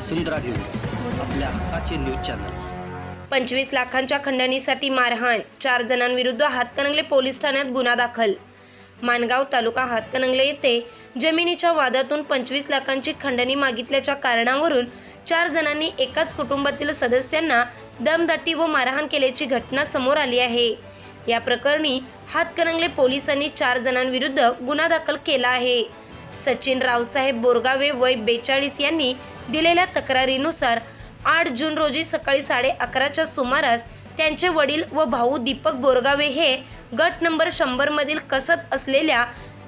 वसुंधरा news आपल्या हक्काचे news channel. पंचवीस लाखांच्या खंडणीसाठी मारहाण चार जणांविरुद्ध हातकणंगले पोलीस ठाण्यात गुन्हा दाखल. मानगाव तालुका हातकणंगले येथे जमिनीच्या वादातून पंचवीस लाखांची खंडणी मागितल्याच्या कारणावरून चार जणांनी एकाच कुटुंबातील सदस्यांना दमदाटी व मारहाण केल्याची घटना समोर आली आहे. या प्रकरणी हातकणंगले पोलिसांनी चार जणांविरुद्ध गुन्हा दाखल केला आहे. सचिन रावसाहेब बोरगावे वय बेचाळीस यांनी दिलेल्या तक्रारीनुसार आठ जून रोजी सकाळी साडे अकराच्या सुमारास त्यांचे वडील व भाऊ दीपक बोरगावे हे गट नंबर शंभर मधील कसत असलेल्या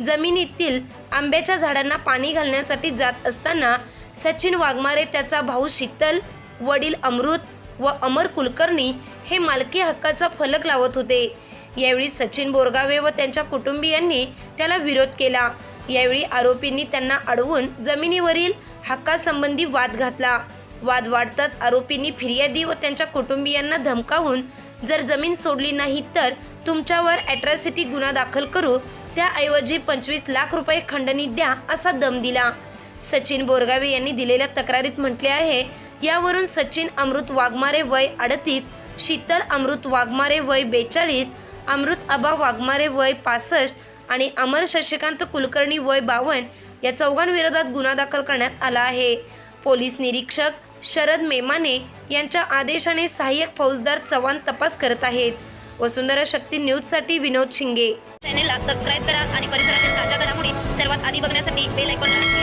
जमिनीतील आंब्याच्या झाडांना पाणी घालण्यासाठी जात असताना सचिन वाघमारे त्याचा भाऊ शीतल वडील अमृत व अमर कुलकर्णी हे मालकी हक्काचा फलक लावत होते. यावेळी सचिन बोरगावे व त्यांच्या कुटुंबियांनी त्याला विरोध केला. यावेळी आरोपींनी त्यांना अडवून जमिनीवरील हक्कासंबंधी वाद घातला. वाद वाढताच आरोपींनी फिर्यादी व त्यांच्या कुटुंबियांना धमकावून जर जमीन सोडली नाही तर तुमच्यावर ॲट्रॉसिटी गुन्हा दाखल करू. त्याऐवजी पंचवीस लाख रुपये खंडणी द्या असा दम दिला. सचिन बोरगावे यांनी दिलेल्या तक्रारीत म्हटले आहे यावरून सचिन अमृत वाघमारे वय अडतीस शीतल अमृत वाघमारे वय बेचाळीस अमृत आबा वाघमारे वय पासष्ट आणि अमर शशिकांत कुलकर्णी वय बावन्न या चौघांविरोधात गुन्हा दाखल करण्यात आला आहे. पोलीस निरीक्षक शरद मेमाने यांच्या आदेशाने सहाय्यक फौजदार चव्हाण तपास करत आहेत. वसुंधरा शक्ती न्यूजसाठी विनोद शिंगे. चॅनेलला सबस्क्राईब करा आणि परिसरातील ताज्या घडामोडी सर्वात आधी बघण्यासाठी बेल आयकॉनला